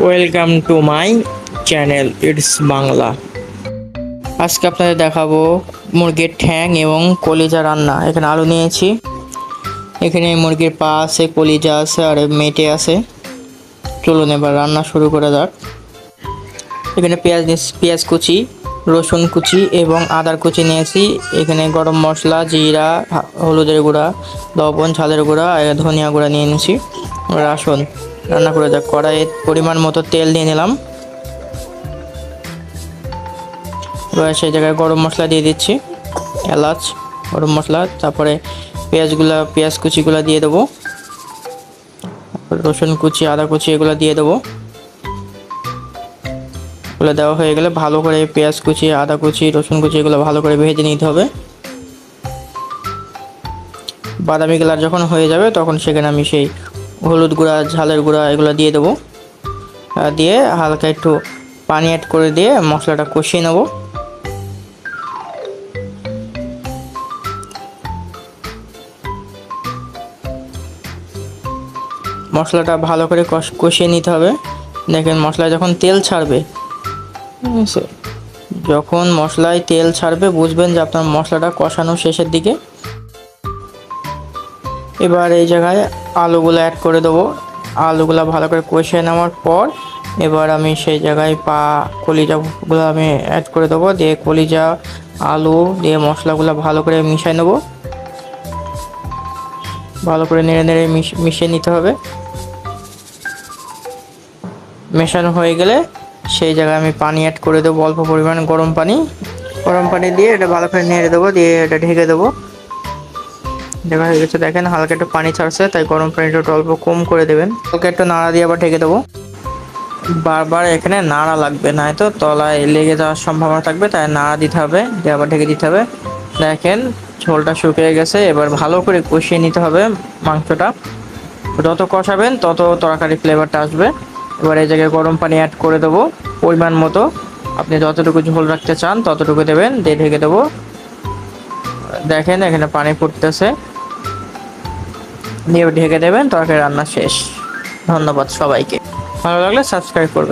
Welcome to my channel it's Bangla আজকে আপনাদের দেখাবো মুরগির ঠ্যাং এবং কলিজা রান্না। এখানে আলু নিয়েছি। এখানে মুরগির পা আছে, কলিজা আছে, আর মেটে আছে। চলুন এবার রান্না শুরু করা যাক। এখানে পেঁয়াজ পেঁয়াজ কুচি, রসুন কুচি এবং আদার কুচি নিয়েছি। এখানে গরম মশলা, জিরা হলুদের গুঁড়া, লবণ, ঝালের গুঁড়া ধনিয়া গুঁড়া নিয়ে নিয়েছি। এবার আসুন। রান্না করে যাক, কড়াইয়ে পরিমাণ মতো তেল নিয়ে নিলাম। এবার সেই জায়গায় গরম মশলা দিয়ে দিচ্ছি, এলাচ, গরম মশলা, তারপরে পেঁয়াজগুলা, পেঁয়াজ কুচিগুলো দিয়ে দেবো। রসুন কুচি, আদা কুচি এগুলো দিয়ে দেবো। এগুলো দেওয়া হয়ে গেলে ভালো করে পেঁয়াজ কুচি, আদা কুচি, রসুন কুচি এগুলো ভালো করে ভেজে নিতে হবে। বাদামি কালার যখন হয়ে যাবে তখন সেখানে আমি সেই হলুদ গুঁড়া ঝালের গুঁড়া এগুলো দিয়ে দেবো। দিয়ে হালকা একটু পানি অ্যাড করে দিয়ে মশলাটা কষিয়ে নেব। মশলাটা ভালো করে কষ- কষিয়ে নিতে হবে। দেখেন মশলা যখন তেল ছাড়বে ঠিক আছে? যখন মশলায় তেল ছাড়বে বুঝবেন যে আপনার মশলাটা কষানো শেষের দিকে। এবার এই জায়গায় আলুগুলো অ্যাড করে দেবো। আলুগুলো ভালো করে কষিয়ে নেওয়ার পর এবার আমি সেই জায়গায় পা কলিজাগুলো আমি অ্যাড করে দেবো। দিয়ে কলিজা, আলু দিয়ে মশলাগুলো ভালো করে মিশিয়ে নেব। ভালো করে নেড়ে নেড়ে মিশ- মিশিয়ে নিতে হবে। মেশানো হয়ে গেলে সেই জায়গায় আমি পানি অ্যাড করে দেবো, অল্প পরিমাণ গরম পানি। গরম পানি দিয়ে এটা ভালো করে নেড়ে দেবো, দিয়ে এটা ঢেকে দেবো। দেখা হয়ে গেছে। দেখেন, হালকা একটু পানি ছাড়ছে, তাই গরম পানিটা অল্প কম করে দেবেন। হালকা একটু নাড়া দিয়ে আবার ঢেকে দেবো। বারবার এখানে নাড়া লাগবে, না তো তলায় লেগে যাওয়ার সম্ভাবনা থাকবে, তাই নাড়া দিতে হবে, দিয়ে আবার ঢেকে দিতে হবে। দেখেন, ঝোলটা শুকিয়ে গেছে, এবার ভালো করে কষিয়ে নিতে হবে মাংসটা। যত কষাবেন, তত তরকারি ফ্লেভারটা আসবে। এবার এই জায়গায় গরম পানি অ্যাড করে দেবো, পরিমাণ মতো। আপনি যতটুকু ঝোল রাখতে চান, ততটুকু দেবেন, দিয়ে ঢেকে দেবো। দেখেন, এখানে পানি ফুটতেছে। দিয়ে ঢেকে দেবেন তরকারি রান্না শেষ। ধন্যবাদ সবাইকে। ভালো লাগলে সাবস্ক্রাইব করবেন।